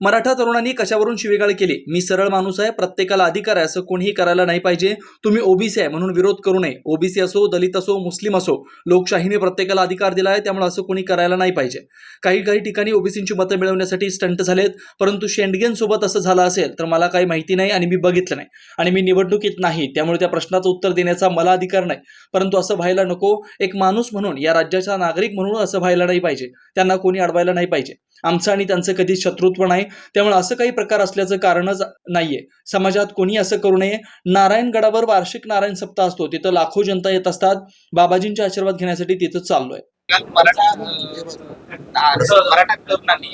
मराठा तरुणांनी कशावरून शिवीगाळ केली? मी सरळ माणूस आहे प्रत्येकाला अधिकार आहे असं कोणीही करायला नाही पाहिजे. तुम्ही ओबीसी आहे म्हणून विरोध करू नये. ओबीसी असो दलित असो मुस्लिम असो लोकशाहीने प्रत्येकाला अधिकार दिला आहे त्यामुळे असं कोणी करायला नाही पाहिजे. काही काही ठिकाणी ओबीसींची मतं मिळवण्यासाठी स्टंट झालेत परंतु शेंडगेंसोबत असं झालं असेल तर मला काही माहिती नाही आणि मी बघितलं नाही. आणि मी निवडणुकीत नाही त्यामुळे त्या प्रश्नाचं उत्तर देण्याचा मला अधिकार नाही. परंतु असं व्हायला नको एक माणूस म्हणून या राज्याचा नागरिक म्हणून असं व्हायला नाही पाहिजे. त्यांना कोणी अडवायला नाही पाहिजे. आमचं आणि त्यांचं कधी शत्रुत्व नाही. त्यामुळे असं काही प्रकार असल्याचं कारणच नाहीये. समाजात कोणी असं करू नये. नारायणगडावर वार्षिक नारायण सप्ताह असतो. तिथं लाखो जनता येत असतात. बाबाजींचे आशीर्वाद घेण्यासाठी तिथं चाललोय. मराठा तरुणांनी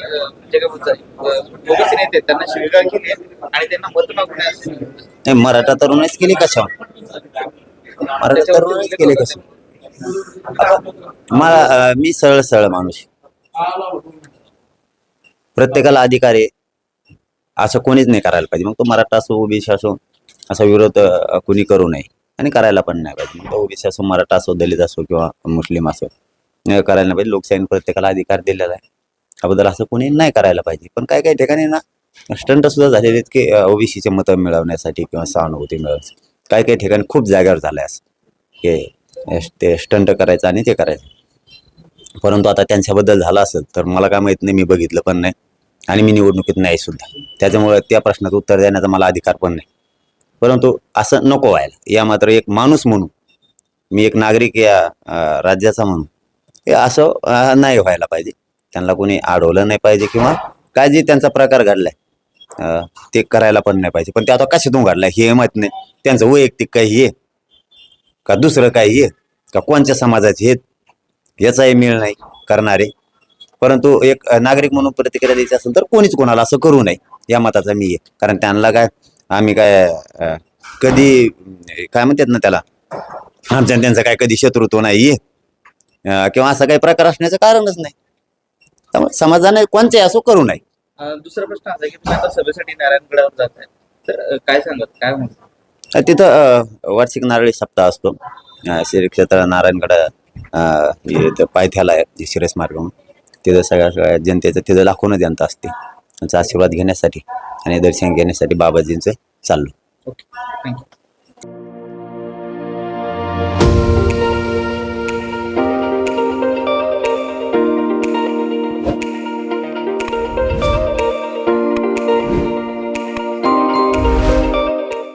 म्हणजे त्यांना शिवीगाळ केली आणि त्यांना मत मराठा तरुणच केली कशा? मराठा तरुणच केले कसे मला मी सरळ सरळ माणूस. प्रत्येकाला अधिकार आहे. असं कोणीच नाही करायला पाहिजे. मग तो मराठा असो ओबीसी असो असा विरोध कुणी करू नये. आणि करायला पण नाही पाहिजे. मग तो ओबीसी असो मराठा असो दलित असो किंवा मुस्लिम असो करायला नाही पाहिजे. लोकशाहीने प्रत्येकाला अधिकार दिलेला आहे. त्याबद्दल असं कोणी नाही करायला पाहिजे. पण काही काही ठिकाणी ना स्टंट सुद्धा झालेले आहेत की ओबीसीचे मतं मिळवण्यासाठी किंवा सहानुभूती मिळवण्यासाठी. काही काही ठिकाणी खूप जागेवर झालं आहे असं की ते स्टंट करायचं आणि ते करायचं. परंतु आता त्यांच्याबद्दल झालं असेल तर मला काय माहीत नाही. मी बघितलं पण नाही. आणि मी निवडणुकीत नाही सुद्धा. त्याच्यामुळे त्या प्रश्नाचं उत्तर देण्याचा मला अधिकार पण नाही. परंतु असं नको व्हायला. या मात्र एक माणूस म्हणून मी एक नागरिक या राज्याचा म्हणून हे असं नाही व्हायला पाहिजे. त्यांना कोणी अडवलं नाही पाहिजे किंवा काय जे त्यांचा प्रकार घडलाय. ते करायला पण नाही पाहिजे. पण ते आता कशातून घडलाय हे माहीत नाही. त्यांचं वैयक्तिक काही हे का दुसरं काही हे का कोणत्या समाजाचे हे याचाही मेळ नाही करणारे. परंतु एक नागरिक म्हणून प्रतिक्रिया द्यायची असेल तर कोणीच कोणाला असं करू नये. या मताचा मी आहे कारण त्यांना काय आम्ही काय कधी काय म्हणतात ना त्याला आमच्या त्यांचं काय कधी शत्रुत्व नाही किंवा असा काही प्रकार असण्याचं कारणच नाही. त्यामुळे समाजाने कोणते असो करू नये. दुसरा प्रश्न असा की तुम्ही आता सभेसाठी नारायणगडावर जात आहे तर काय सांगत काय म्हणतात तिथं वार्षिक नारळी सप्ताह असतो. श्री क्षेत्र नारायणगड पायथ्याला आहे शिरस मार्ग म्हणून. तिथं सगळ्या सगळ्या जनतेचं तिथं लाखोनं जनता असते. त्यांचा आशीर्वाद घेण्यासाठी आणि दर्शन घेण्यासाठी बाबाजींचं चाललो. Okay thank you